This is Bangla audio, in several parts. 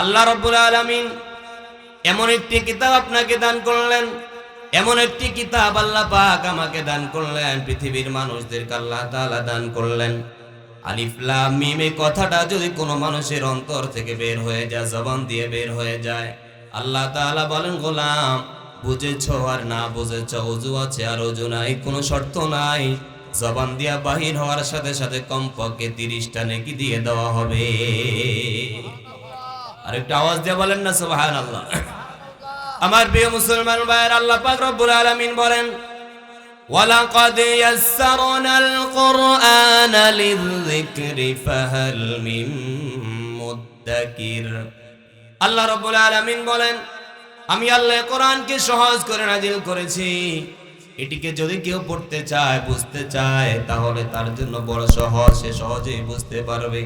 আল্লাহ রব্বুল আলমিন এমন একটি কিতাব আপনাকে দান করলেন, এমন একটি কিতাব আল্লাহ পাক আমাকে দান করলেন, পৃথিবীর মানুষদেরকে আল্লাহ তাআলা দান করলেন। আলিফ লাম মিম কথাটা যদি কোনো মানুষের অন্তর থেকে বের হয়ে যায়, জবান দিয়ে বের হয়ে যায়, আল্লাহ তাআলা বলেন, গোলাম, বুঝেছ আর না বুঝেছ, অজু আছে আর অজু নাই, কোনো শর্ত নাই। জবান দিয়া বাহির হওয়ার সাথে সাথে কমপক্ষে তিরিশটা নেকি দিয়ে দেওয়া হবে। আর একটু আওয়াজ দিয়ে বলেন না সুবাহান আল্লাহ আমার প্রিয় মুসলমান ভাইয়ের আল্লাহ পাক রব্বুল আলামিন বলেন ولقد يسرنا القرآن للذكر فهل من مدكر আল্লাহ রব্বুল আলামিন বলেন আমি আল্লাহ কোরআনকে সহজ করে নাজিল করেছি এটিকে যদি কেউ পড়তে চায় বুঝতে চায় তাহলে তার জন্য বড় সহজ সে সহজেই বুঝতে পারবে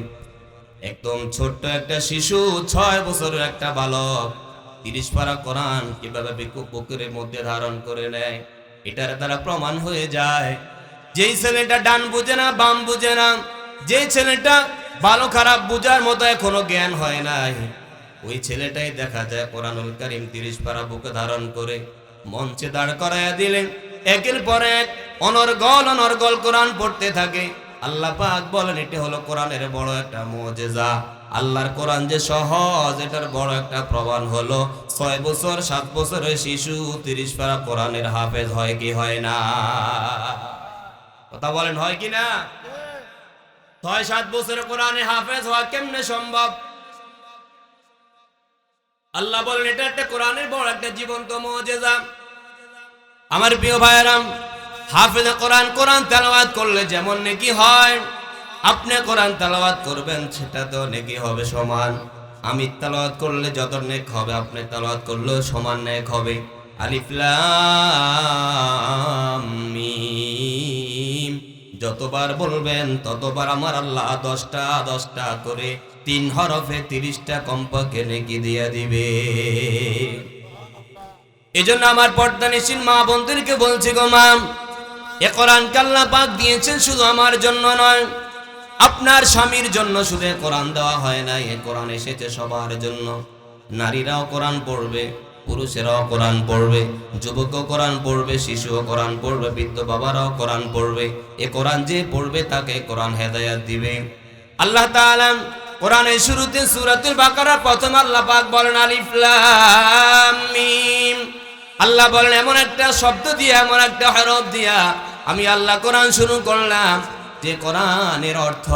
একদম ছোট্ট একটা শিশু, ছয় বছরের একটা বালক। তিরিশ পারা কোরআন কীভাবে বিকু- বুকের মধ্যে ধারণ করে নেয়, এটার দ্বারা প্রমাণ হয়ে যায়। যেই ছেলেটা ডান বুঝে না, বাম বুঝে না, যেই ছেলেটা ভালো খারাপ বুঝার মতো এখনও জ্ঞান হয় নাই, ওই ছেলেটাই দেখা যায় কোরআনুল করিম তিরিশ পারা বুকে ধারণ করে মঞ্চে দাঁড় করাইয়া দিলেন। একের পর এক অনর্গল অনর্গল কোরআন পড়তে থাকে। আল্লাহ পাক বলেন, এটি হলো কোরআনের বড় একটা মজেজা। আল্লাহর কোরআন যে সহজ, এটার বড় একটা প্রমাণ হলো, ছয় বছর, সাত বছরের শিশু, তিরিশ পারা কোরআনের হাফেজ হয় কি হয় না? কথা বলেন, হয় কি না? ছয়, সাত বছরের কোরআনের হাফেজ হওয়া কেমনে সম্ভব? আল্লাহ বলেন, এটা একটা কোরআনের বড় একটা জীবন্ত মজেজা। আমার প্রিয় ভাইয়েরাম হাফেজ কোরআন কোরআন তেলাওয়াত করলে যেমন নেকি হয়। আপনি কোরআন তেলাওয়াত করবেন, সেটা তো নেকি হবে সমান। আমি তেলাওয়াত করলে যত নেক হবে, আপনি তেলাওয়াত করলেও সমান নেক হবে। আলিফ লাম যতবার বলবেন, ততবার আমার আল্লাহ দশটা দশটা করে তিন হরফে তিরিশটা কম্পকে নেকি দিয়ে দিবে। এজন্য আমার পর্দা নিশিন মা বোনদেরকে বলছি গো মা এ কোরআন কাল্লা পাক দিয়েছেন শুধু আমার জন্য নয়, আপনার স্বামীর জন্য শুধু কোরআন দেওয়া হয় না এ কোরআন এসেছে সবার জন্য। নারীরাও কোরআন পড়বে, পুরুষেরাও কোরআন পড়বে, যুবকও কোরআন পড়বে, শিশুও কোরআন পড়বে, বৃদ্ধ বাবারাও কোরআন পড়বে। এ কোরআন যে পড়বে তাকে কোরআন হেদায়াত দিবে। আল্লাহ তাআলা কোরআনের শুরুতে সূরাতুল বাকারার প্রথম আল্লাহ পাক বলেন, আলিফ লাম মিম। আল্লাহ বলেন, এমন একটা শব্দ দিয়া, এমন একটা হরফ দিয়া আমি আল্লাহ কোরআন শুরু করলাম। যে কোরআনের অর্থ,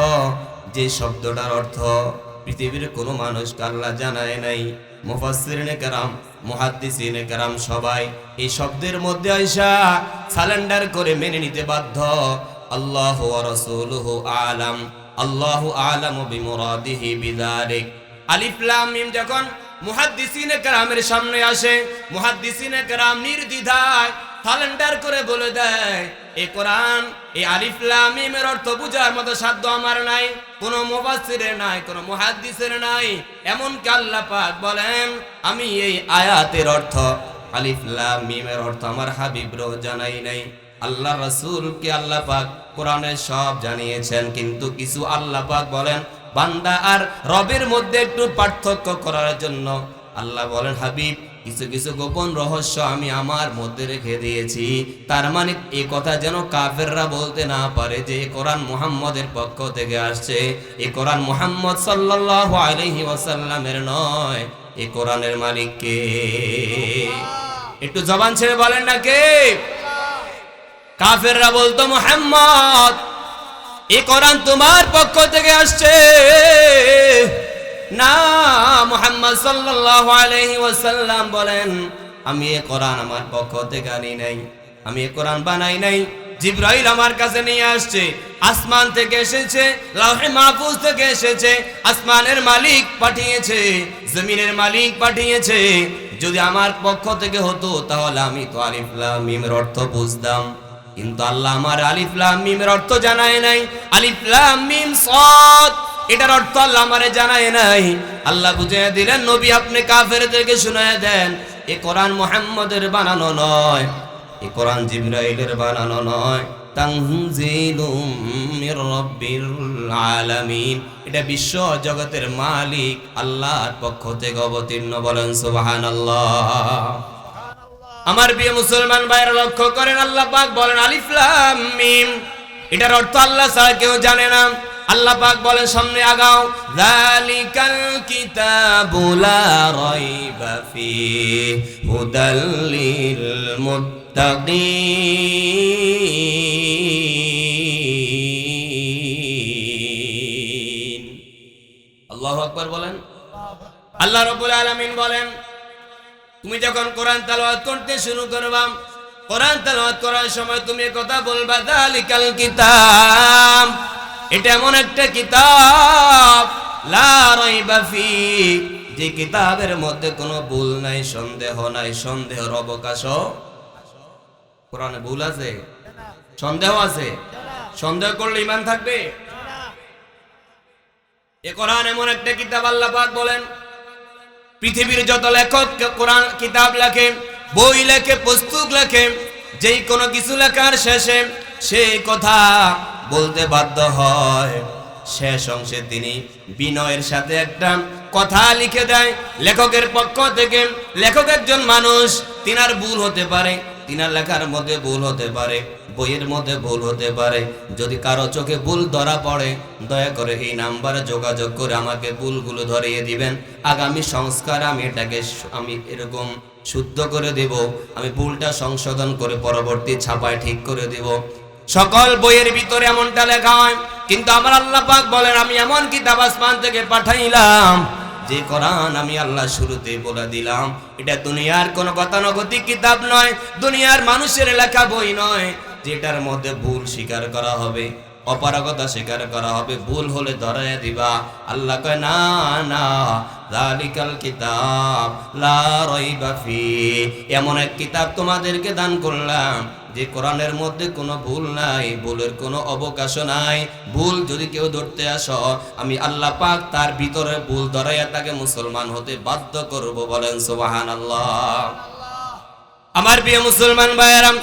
যে শব্দটার অর্থ, পৃথিবীর কোনো মানুষকে আল্লাহ জানায় নাই। মুফাসসিরিনে কেরাম, মুহাদ্দিসিনে কেরাম সবাই এই শব্দের মধ্যে আইসা সালেন্ডার করে মেনে নিতে বাধ্য। আল্লাহ রাসূলুহু আলাম, আল্লাহু আলামু বিমুরাদিহি বিযালিক আলিফ লাম কেরামের সামনে আসে, মুহাদ্দিসিনে কেরাম নির্দ্বিধায় সালেন্ডার করে বলে দেয় এই কোরআন এই আলিফ লাম মিমের অর্থ বুঝার মতো সাধ্য আমার নাই। কোনো মুফাসসিরের নাই, কোনো মুহাদ্দিসের নাই। এমন কি আল্লাহ পাক বলেন, আমি এই আয়াতের অর্থ, আলিফ লাম মিমের অর্থ আমার হাবিবরও জানাই নাই। আল্লাহ রাসূলকে আল্লাহ পাক কোরআনে সব জানিয়েছেন, কিন্তু কিছু আল্লাহ পাক বলেন, বান্দা আর রবের মধ্যে একটু পার্থক্য করার জন্য আল্লাহ বলেন, হাবিব কিছু কিছু গোপন রহস্য আমি আমার মধ্যে রেখে দিয়েছি। তার মানে এই কথা যেন কাফেররা বলতে না পারে যে, এ কোরআন মুহাম্মদের পক্ষ থেকে আসছে। এ কোরআন মুহাম্মদ সাল্লাল্লাহু আলাইহি ওয়াসাল্লামের নয়। এ কোরআনের মালিক কে? একটু জবান ছেড়ে বলেন না কে? কাফেররা বলতো, মুহাম্মদ, এ কোরআন তোমার পক্ষ থেকে আসছে। না, মুহাম্মদ বলেন, আমি এই কোরআন আমার পক্ষ থেকে আনি নাই, আমি এই কোরআন বানাই নাই। আমার কাছে নিয়ে আসছে, আসমান থেকে এসেছে মাহফুজ থেকে এসেছে, আসমানের মালিক পাঠিয়েছে, জমিনের মালিক পাঠিয়েছে। যদি আমার পক্ষ থেকে হতো, তাহলে আমি তো আলিফলাম মিমের অর্থ বুঝতাম। কিন্তু আল্লাহ আমার আলিফ মিমের অর্থ জানায় নাই। আলিফ লাম মিম সাদ এটার অর্থ আল্লাহ আমারে জানায় নাই। আল্লাহ বুঝিয়ে দিলেন, নবী আপনি কাফেরদেরকে শুনায় দেন, এ কোরআন মোহাম্মদের বানানো নয়, এ কোরআন জিব্রাইলের বানানো নয়। আলামিন। এটা বিশ্ব জগতের মালিক আল্লাহর পক্ষ থেকে অবতীর্ণ বলেন, সুবহানাল্লাহ। আমার প্রিয় মুসলমান ভাইয়েরা, লক্ষ্য করেন, আল্লাহ পাক বলেন, আলিফ লাম মিম। এটার অর্থ আল্লাহ ছাড়া কেউ জানে না। আল্লাহ পাক বলেন, সামনে আগাও। যালিকাল কিতাবু লা রাইবা ফি হুদাল লিল মুত্তাকিন আল্লাহু আকবার বলেন। আল্লাহ রাব্বুল আলামিন বলেন, তুমি যখন কোরআন তেলাওয়াত করতে শুরু করবা, কোরআন তেলাওয়াত করার সময় তুমি কথা বলবা, যালিকাল কিতাব। এটা এমন একটা কিতাব, লা রাইবা যে কিতাবের মধ্যে কোনো ভুল নাই, সন্দেহ নাই, সন্দেহের অবকাশ। কোরআনে ভুল আছে? সন্দেহ আছে? সন্দেহ করলে ইমান থাকবে? এ কোরআন এমন একটা কিতাব আল্লাহ পাক বলেন, পৃথিবীর যত লেখক কোরআন কিতাব লেখে বই লেখে, পুস্তক লেখে যেই কোনো কিছু লেখার শেষে সেই কথা বলতে বাধ্য হয়। শেষ অংশে তিনি বিনয়ের সাথে একটা কথা লিখে দেয়। লেখকের পক্ষ থেকে লেখক একজন মানুষ, তিনার ভুল হতে পারে, তিনার লেখার মধ্যে ভুল হতে পারে, বইয়ের মধ্যে ভুল হতে পারে। যদি কারও চোখে ভুল ধরা পড়ে, দয়া করে এই নাম্বারে যোগাযোগ করে আমাকে ভুলগুলো ধরিয়ে দিবেন। আগামী সংস্কার আমি এটাকে আমি এরকম শুদ্ধ করে দেব। আমি ভুলটা সংশোধন করে পরবর্তী ছাপায় ঠিক করে দেব। সকল বইয়ের ভিতরে এমনটা লেখা হয়, কিন্তু আমার আল্লাহ পাক বলেন, আমি এমন কিতাব আসমান থেকে পাঠাইলাম, যে কোরআন আমি আল্লাহ শুরুতে বলে দিলাম। এটা দুনিয়ার কোনো গতানুগতিক কিতাব নয়, দুনিয়ার মানুষের লেখা বই নয়, যেটার মধ্যে ভুল স্বীকার করা হবে, অপারগতা স্বীকার করা হবে, ভুল হলে ধরাইয়া দিবা। আল্লাহ কয়, না না জালিকাল কিতাব, লা রাইবা ফি। এমন এক কিতাব তোমাদেরকে দান করলাম যে কোরআনের মধ্যে কোনো ভুল নাই, ভুলের কোনো অবকাশ নাই। ভুল যদি কেউ ধরতে আসো, আমি আল্লাহ পাক তার ভিতরে ভুল ধরাইয়া তাকে মুসলমান হতে বাধ্য করব বলেন সুবাহান আল্লাহ আমার প্রিয় মুসলমান ভাইয়ারাম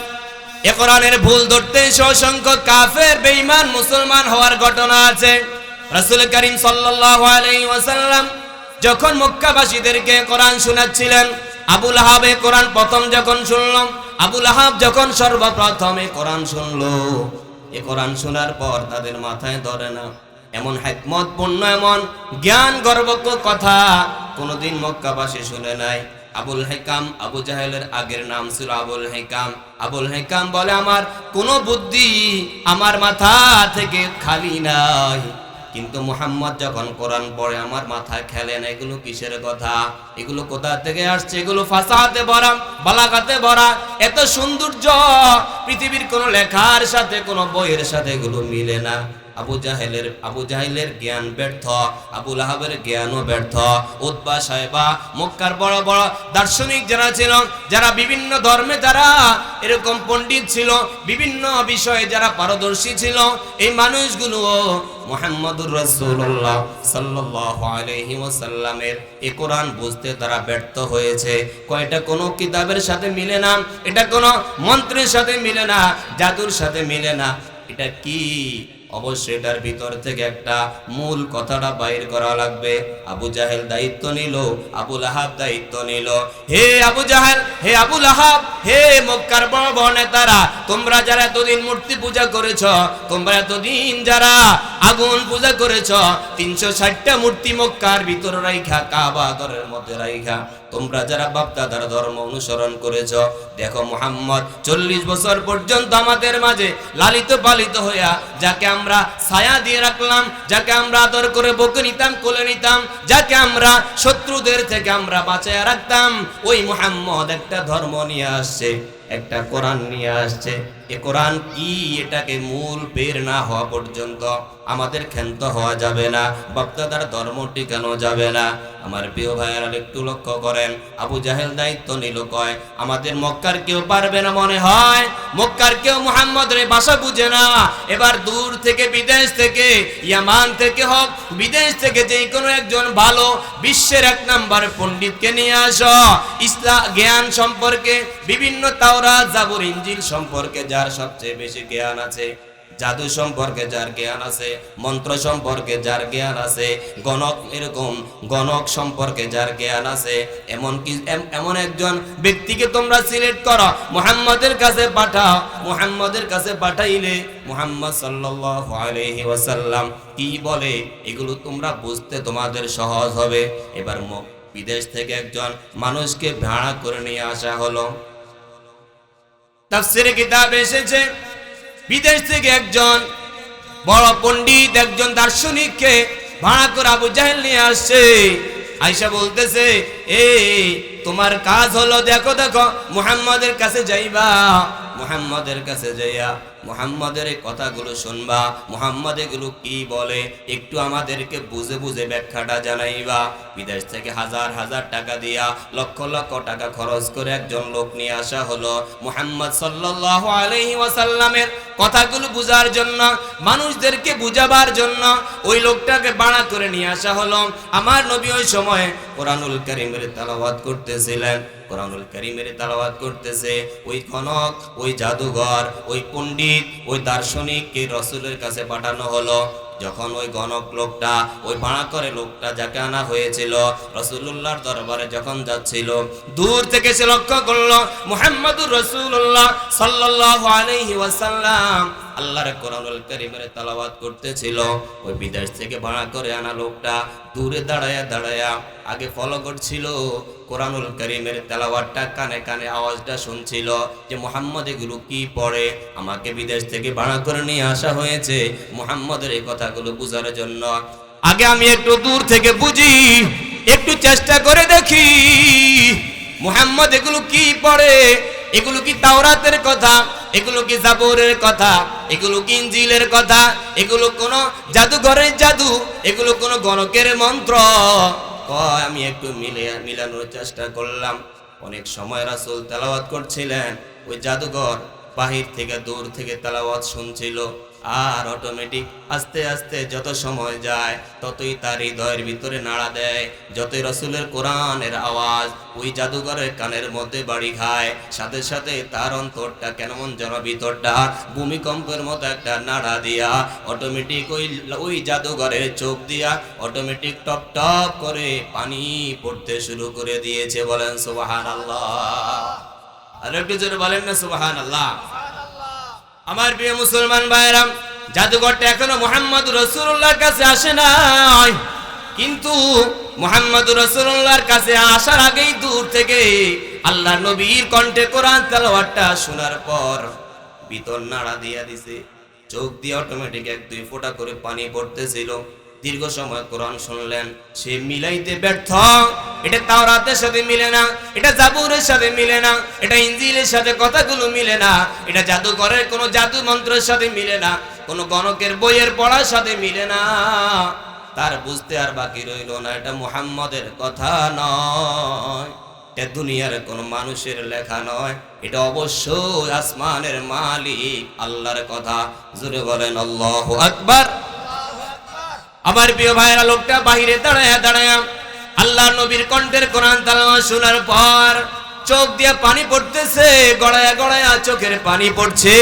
এ কোরআনের ভুল ধরতে অসংখ্য কাফের, বেঈমান মুসলমান হওয়ার ঘটনা আছে। রাসূল করিম সাল্লাল্লাহু যখন মক্কাবাসীদেরকে কোরআন শোনাচ্ছিলেন আবুল আহাবে কোরআন প্রথম যখন শুনলাম আবুল আহাব যখন সর্বপ্রথমে কোরআন শুনলো, এ কোরআন শোনার পর তাদের মাথায় ধরে না। এমন হেকমতপূর্ণ, এমন জ্ঞান গর্বক কথা কোনোদিন মক্কাবাসী শুনে নাই। আবুল হেকাম, আবু জাহেলের আগের নাম ছিল আবুল হেকাম। আবুল হেকাম বলে, আমার কোনো বুদ্ধি আমার মাথা থেকে খালি নাই। কিন্তু মুহাম্মদ যখন কোরআন পড়ে, আমার মাথায় খেলেন এগুলো কিসের কথা? এগুলো কোথা থেকে আসছে? এগুলো ফাঁসাতে ভরা বালাকাতে ভরা। এত সৌন্দর্য, পৃথিবীর কোনো লেখার সাথে, কোনো বইয়ের সাথে এগুলো মিলে না। আবু জাহেলের আবু জাহেলের জ্ঞান ব্যর্থ আবুল আহাবের জ্ঞানও ব্যর্থ। উদ্বা সাহেবা মক্কার বড় বড় দার্শনিক যারা ছিল, যারা বিভিন্ন ধর্মে যারা এরকম পণ্ডিত ছিল, বিভিন্ন বিষয়ে যারা পারদর্শী ছিল, এই মানুষগুলো মোহাম্মদুর রাসূলুল্লাহ সাল্লাল্লাহু আলাইহি ওয়াসাল্লামের এই কোরআন বুঝতে তারা ব্যর্থ হয়েছে। কয়টা কোনো কিতাবের সাথে মিলে না, এটা কোনো মন্ত্রের সাথে মিলে না, জাদুর সাথে মিলে না। এটা কি? অবশ্যই এটার ভিতর থেকে একটা মূল কথাটা বাইর করা লাগবে। আবু জাহেল দায়িত্ব নিল আবুল আহাব দায়িত্ব নিল। হে আবু জাহেল, হে আবুল আহাব হে মক্কার বড় নেতারা, তোমরা যারা এতদিন মূর্তি পূজা করেছ, তোমরা এতদিন যারা আগুন পূজা করেছ, তিনশো ষাটটা মূর্তি মক্কার ভিতর রাইখা, কাবা ঘরের মধ্যে রাইখা। তোমরা যারা বাপদাদার ধর্ম অনুসরণ করেছ, দেখো মোহাম্মদ চল্লিশ বছর পর্যন্ত আমাদের মাঝে লালিত পালিত হইয়া, যাকে আমরা ছায়া দিয়ে রাখলাম, যাকে আমরা আদর করে বকে নিতাম, কোলে নিতাম, যাকে আমরা শত্রুদের থেকে আমরা বাঁচাইয়া রাখতাম, ওই মোহাম্মদ একটা ধর্ম নিয়ে আসছে, একটা কোরআন নিয়ে আসছে এ কোরআন কি? এটাকে মূল বের না হওয়া পর্যন্ত আমাদের ক্ষান্ত হওয়া যাবে না বক্তাদার ধর্ম টিকানো যাবে না। আমার প্রিয় ভাইয়েরা একটু লক্ষ্য করেন, আবু জাহেল দায়িত্ব নিল কয়, আমাদের মক্কার কেউ পারবে না মনে হয়? মক্কার কেউ মুহাম্মদের ভাষা বুঝে না। এবার দূর থেকে, বিদেশ থেকে, ইয়ামান থেকে হোক, বিদেশ থেকে যে কোনো একজন ভালো, বিশ্বের এক নাম্বার পণ্ডিতকে নিয়ে আসো। ইসলাম জ্ঞান সম্পর্কে, বিভিন্ন তাওরা জাবুর ইঞ্জিল সম্পর্কে জানে কার সবচেয়ে বেশি জ্ঞান আছে, জাদু সম্পর্কে যার জ্ঞান আছে, মন্ত্র সম্পর্কে যার জ্ঞান আছে, গণক এরকম গণক সম্পর্কে যার জ্ঞান আছে, এমন কি এমন একজন ব্যক্তিকে তোমরা সিলেক্ট করো, মুহাম্মাদের কাছে পাঠাও, মুহাম্মাদের কাছে পাঠাইলে মুহাম্মদ সাল্লাল্লাহু আলাইহি ওয়াসাল্লাম কি বলে? এগুলো তোমরা বুঝতে তোমাদের সহজ হবে। এবার বিদেশ থেকে একজন মানুষকে ভাড়া করে নিয়ে আসা হলো। তাফসিরে কিতাব এসেছে, বিদেশ থেকে একজন বড় পণ্ডিত, একজন দার্শনিককে ভাড়া করে আবু জাহেল নিয়ে আসছে। আয়সা বলতেছে, এ, তোমার কাজ হলো, দেখো দেখো, মুহাম্মাদের কাছে যাইবা, মুহাম্মাদের কাছে যাইয়া মুহাম্মাদের কথাগুলো শুনবা মোহাম্মদ এগুলো কি বলে, একটু আমাদেরকে বুঝে বুঝে ব্যাখ্যাটা জানাইবা। বিদেশ থেকে হাজার হাজার টাকা দিয়া লক্ষ লক্ষ টাকা খরচ করে একজন লোক নিয়ে আসা হলো মোহাম্মদ সাল্লাহ আলাইহি ওয়াসাল্লামের কথাগুলো বুঝার জন্য, মানুষদেরকে বুঝাবার জন্য ওই লোকটাকে বাড়া করে নিয়ে আসা হলো। আমার নবী ওই সময়ে কোরআনুল করিমের তালাবাদ করতেছিলেন। কোরআনুল করিমের তালাবাদ করতেছে ওই কনক, ওই জাদুঘর, ওই পণ্ডিত, ওই দার্শনিককে রসুলের কাছে পাঠানো হলো। যখন ওই গণক লোকটা, ওই ভাড়া করে লোকটা যাকে আনা হয়েছিল রসুল্লাহর দরবারে যখন যাচ্ছিল, দূর থেকে সে লক্ষ্য করল মোহাম্মদুর রসুল্লাহ সাল্লাহ আলহি ওয়াসাল্লাম। আল্লাহর কোরআনুল কারীমের তেলাওয়াত করতেছিল। ওই বিদেশ থেকে ভাড়া করে আনা লোকটা দূরে দাঁড়ায়া দাঁড়ায়া আগে ফলো করছিল। কোরআনুল করিমের তেলাওয়াতটা কানে কানে আওয়াজটা শুনছিল যে, মোহাম্মদ, এগুলো কি পড়ে? আমাকে বিদেশ থেকে ভাড়া করে নিয়ে আসা হয়েছে। মোহাম্মদের এই কথাগুলো বোঝার জন্য আগে আমি একটু দূর থেকে বুঝি, একটু চেষ্টা করে দেখি, মোহাম্মদ, এগুলো কি পড়ে? এগুলো কি তাওরাতের কথা? এগুলো কি জাবরের কথা? এগুলো কি ইঞ্জিলের কথা? এগুলো কোনো জাদুঘরের জাদু? এগুলো কোনো গণকের মন্ত্র? আমি একটু মিলে মিলানোর চেষ্টা করলাম। অনেক সময় রাসুল তেলাওয়াত করছিলেন। ওই জাদুঘর বাহির থেকে দূর থেকে তেলাওয়াত শুনছিল। আর অটোমেটিক আস্তে আস্তে যত সময় যায়, ততই তার হৃদয়ের ভিতরে নাড়া দেয়। যতই রসুলের কোরআনের আওয়াজ, ওই জাদুঘরের কানের মধ্যে বাড়ি খায়। সাথে সাথে তার অন্তরটা কেমন যেন ভিতরটা, ভূমিকম্পের মতো একটা নাড়া দিয়া অটোমেটিক ওই ওই জাদুঘরের চোখ দিয়া অটোমেটিক টপ টপ করে পানি পড়তে শুরু করে দিয়েছে। বলেন সুবাহান আল্লাহ আর একটু জোরে বলেন না সুবাহান আল্লাহ আমার প্রিয় মুসলমান ভাইরাম জাদুঘরটা এখনও মোহাম্মদ রসুল্লাহর কাছে আসে নাই। কিন্তু মোহাম্মদ রসুল্লাহর কাছে আসার আগেই দূর থেকে আল্লাহ নবীর কণ্ঠে কোরআন তালোয়ারটা শোনার পর বিতর নাড়া দিয়া দিছে। চোখ দিয়ে অটোমেটিক এক, দুই ফোঁটা করে পানি পড়তেছিল। দীর্ঘ সময় কোরআন শুনলেন, সে মিলাইতে ব্যর্থ। এটা তাওরাতের সাথে মিলে না, এটা জাবুরের সাথে মিলে না, এটা ইঞ্জিলের সাথে কথাগুলো মিলে না, এটা জাদুঘরের কোনো জাদু মন্ত্রের সাথে মিলে না, কোনো গণকের বইয়ের পড়ার সাথে মিলে না। তার বুঝতে আর বাকি রইল না, এটা মুহাম্মদের কথা নয়। এটা দুনিয়ার কোনো মানুষের লেখা নয়, এটা অবশ্যই আসমানের মালিক, আল্লাহর কথা। জুড়ে বলেন, আল্লাহ আকবার। আমার প্রিয় ভাইরা, লোকটা বাহিরে দাঁড়ায়া দাঁড়ায়া আল্লাহ নবীর কণ্ঠের কোরআন তালাওয়া শোনার পর চোখ দিয়ে পানি পড়তেছে, গড়ায়া গড়ায়া চোখের পানি পড়ছে।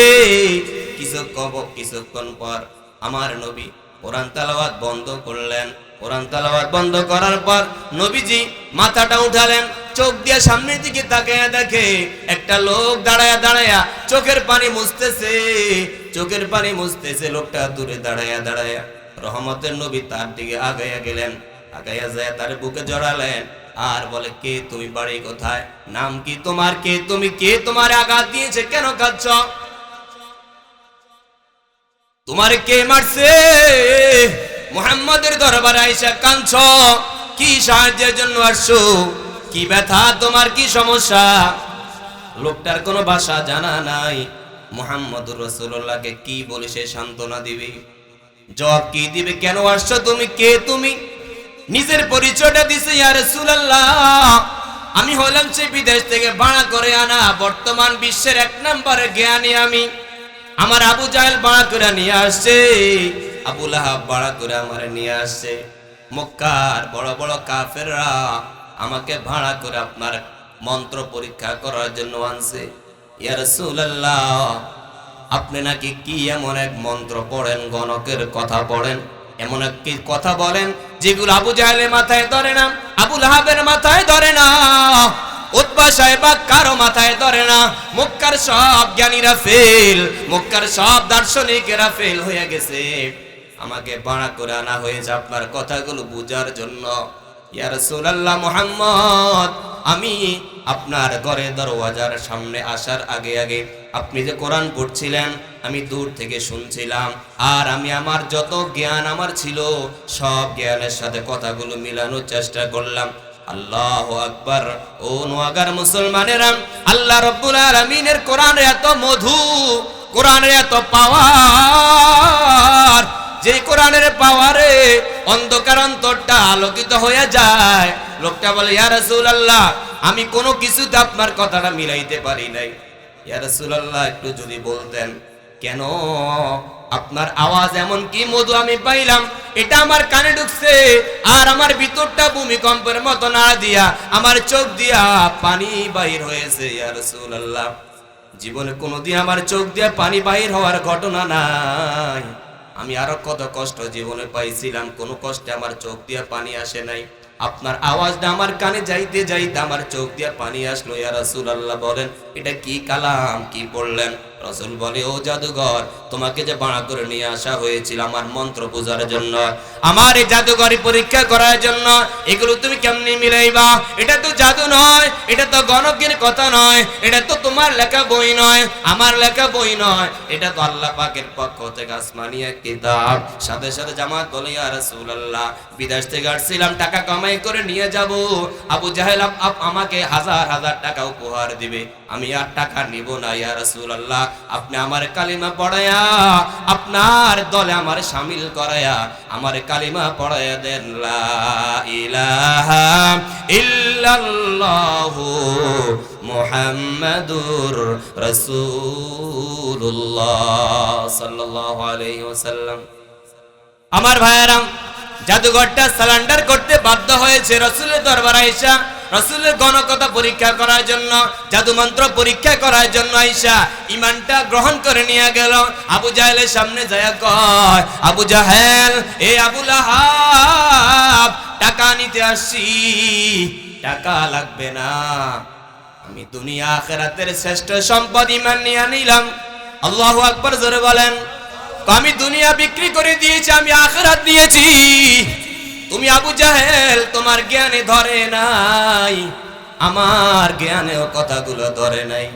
কিছুক্ষণ কিছুক্ষণ পর আমার নবী কোরআন তালাওয়াত বন্ধ করলেন। কোরআন তালাওয়াত বন্ধ করার পর নবীজি মাথাটা উঠালেন, চোখ দিয়ে সামনের দিকে তাকায়া দেখে একটা লোক দাঁড়ায়া দাঁড়ায়া চোখের পানি মুছতেছে। চোখের পানি মুছতেছে, লোকটা দূরে দাঁড়ায়া দাঁড়ায়া। রহমতের নবী তার দিকে আগাইয়া গেলেন, আগাইয়া যায় তার বুকে জড়ালেন। আর বলে, কে তুমি, বাড়ি কোথায়? নাম কি তোমার? কে তুমি? কে তোমার আঘাত দিয়েছে? কেন কাঁদছ? তোমার কে মারছে? মুহাম্মাদের দরবারে আইসা কাঁদছ। কি সাহায্যের জন্য আসছো? কি ব্যথা? তোমার কি সমস্যা? লোকটার কোনো ভাষা জানা নাই। মুহাম্মদুর রসুল্লাহকে কি বলে সে সান্ত্বনা দিবে? জবাব কি দিবে? কেন আসছো তুমি? কে তুমি? নিজের পরিচয়টা দিছে, ইয়া রাসূলুল্লাহ। আমি হলাম সে বিদেশ থেকে ভাড়া করে আনা, বর্তমান বিশ্বের এক নম্বরের জ্ঞানী আমি। আমার আবু জাহেল ভাড়া করে নিয়ে আসছে, আবু লাহাব ভাড়া করে আমার নিয়ে আসছে। মক্কার বড় বড় কাফেররা আমাকে ভাড়া করে আপনার মন্ত্র পরীক্ষা করার জন্য আনছে। ইয়া রাসূলুল্লাহ আপনি নাকি কি এমন এক মন্ত্র পড়েন, গণকের কথা পড়েন? এমন এক কথা বলেন যেগুলো আবু জাহেলের মাথায় ধরে না আবুল হাবের মাথায় ধরে না উৎপা সাহেবা কারও মাথায় ধরে না। মক্কার সব জ্ঞানীরা ফেল, মক্কার সব দার্শনিকেরা ফেল হয়ে গেছে। আমাকে বাড়া করে আনা হয়েছে আপনার কথাগুলো বুঝার জন্য। ইয়া রাসূলুল্লাহ আমি আপনার ঘরে দরওয়াজার সামনে আসার আগে আগে আপনি যে কোরআন পড়ছিলেন, আমি দূর থেকে শুনছিলাম। আর আমি আমার যত জ্ঞান আমার ছিল, সব জ্ঞানের সাথে কথাগুলো মিলানোর চেষ্টা করলাম। আল্লাহ আকবার। ও নোয়াগার মুসলমানেরা, আল্লাহ রব্বুল আলামিনের কোরআনের এত মধু, কোরআনের এত পাওয়ার যে কোরআনের পাওয়ারে অন্ধকার অন্তরটা আলোকিত হয়ে যায়, লোকটা বলে, ইয়া রাসূলুল্লাহ, আমি কোনো কিছুতে আপনার কথাটা মিলাইতে পারি নাই। ইয়া রাসূলুল্লাহ, একটু যদি বলতেন, কেন? আপনার আওয়াজ এমন কি মধু আমি পাইলাম, এটা আমার কানে ঢুকছে, আর আমার ভিতরটা ভূমিকম্পের মতো না দিয়া, আমার চোখ দিয়া পানি বাহির হয়েছে। ইয়া রাসূলুল্লাহ, জীবনে কোনোদিন আমার চোখ দিয়ে পানি বাহির হওয়ার ঘটনা নাই। আমি আরও কত কষ্ট জীবনে পাইছিলাম, কোনো কষ্টে আমার চোখ দিয়ে পানি আসে নাই। আপনার আওয়াজটা আমার কানে যাইতে যাইতে আমার চোখ দিয়ে পানি আসলো। ইয়া রাসূলুল্লাহ বলেন, এটা কি কালাম? কি বললেন রসুল বলে, ও জাদুঘর, তোমাকে যে বাড়া করে নিয়ে আসা হয়েছিল আমার মন্ত্র বোঝার জন্য, আমার এই জাদুঘরে পরীক্ষা করার জন্য, এগুলো তুমি কেমনি মিলাইবা? এটা তো জাদু নয়, এটা তো গণকের কথা নয়, এটা তো তোমার লেখা বই নয়, আমার লেখা বই নয়। এটা তো আল্লাহ পাকের পক্ষ থেকে আসমানি এক কিতাব। সাথে সাথে জামাত বলে, ইয়া রাসূলুল্লাহ, বিদেশ থেকে আসছিলাম, টাকা কামাই করে নিয়ে যাব। আবু জাহেল আমাকে হাজার হাজার টাকা উপহার দিবে। আমি আর টাকা নিব না, ইয়া রাসূলুল্লাহ আপনি আমার কালিমা পড়ায়া, আপনার দলে আমার শামিল করায়া আমার কালিমা পড়ায়া দেন। ইল্লাল্লাহু মুহাম্মাদুর রাসূলুল্লাহ আমার ভাইয়েরাম জাদুঘরটা সালান্ডার করতে বাধ্য হয়েছে রসুলের দরবার আইসা। রসুলের গণকতা পরীক্ষা করার জন্য জাদু মন্ত্র পরীক্ষা করার জন্য আইসা ইমানটা গ্রহণ করে নিয়ে গেল। আবু জাহেলের সামনে যায় কয়, আবু জাহেল, এ আবুল আহাব টাকা নিতে আসছি। টাকা লাগবে না। আমি দুনিয়া আখেরাতের শ্রেষ্ঠ সম্পদ ইমান নিয়ে নিলাম। আল্লাহ আকবার জোরে বলেন, আমি দুনিয়া বিক্রি করে দিয়েছি, আমি আখেরাত দিয়েছি। তুমি আবু জাহেল, তোমার জ্ঞানে ধরে নাই। আমার জ্ঞানেও কথাগুলো ধরে নাই।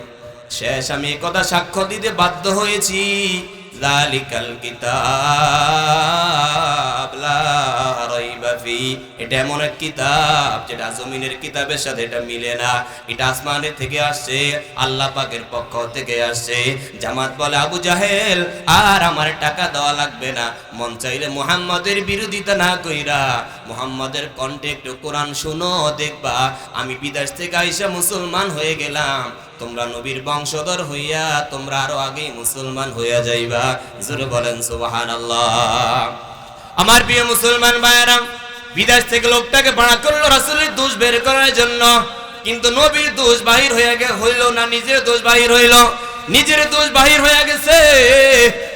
শেষ আমি কথা সাক্ষ্য দিতে বাধ্য হয়েছি। লালিকাল কিতাব, লা রাইবা ফি এটা এমন এক কিতাব যেটা জমিনের কিতাবের সাথে এটা মিলে না। এটা আসমানের থেকে আসছে, আল্লাহ পাকের পক্ষ থেকে আসছে। জামাত বলে, আবু জাহেল, আর আমার টাকা দেওয়া লাগবে না। মন চাইলে মুহাম্মাদের বিরোধিতা না কইরা মুহাম্মাদের কণ্ঠে একটু কোরআন শুনো, দেখবা। আমি বিদেশ থেকে আইসা মুসলমান হয়ে গেলাম। তোমরা নবীর বংশধর হইয়া তোমরা আরও আগেই মুসলমান হইয়া যাইবা। জোরে বলেন, সুবহানাল্লাহ। আমার প্রিয় মুসলমান ভাইয়েরা বিদেশ থেকে লোকটাকে ভাড়া করল রাসূলের দোষ বের করার জন্য। কিন্তু নবীর দোষ বাহির হয়ে গে হইল না, নিজের দোষ বাহির হইল। নিজের দোষ বাহির হয়ে গেছে।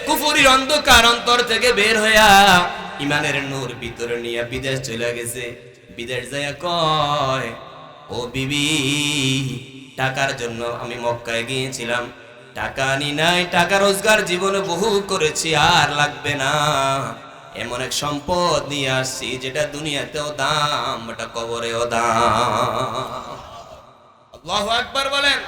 কুফুরির অন্ধকার অন্তর থেকে বের হইয়া ইমানের নূর ভিতরে নিয়ে বিদেশ চলে গেছে। বিদেশ যাইয়া কয়, ও বিবি, টাকার জন্য আমি মক্কায় গিয়েছিলাম। টাকা আনি নাই, টাকা রোজগার জীবনে বহু করেছি, আর লাগবে না। এমন এক সম্পদ নিয়ে আসছি যেটা দুনিয়াতেও দাম ওটা কবরেও দাম। আল্লাহ একবার বলেন।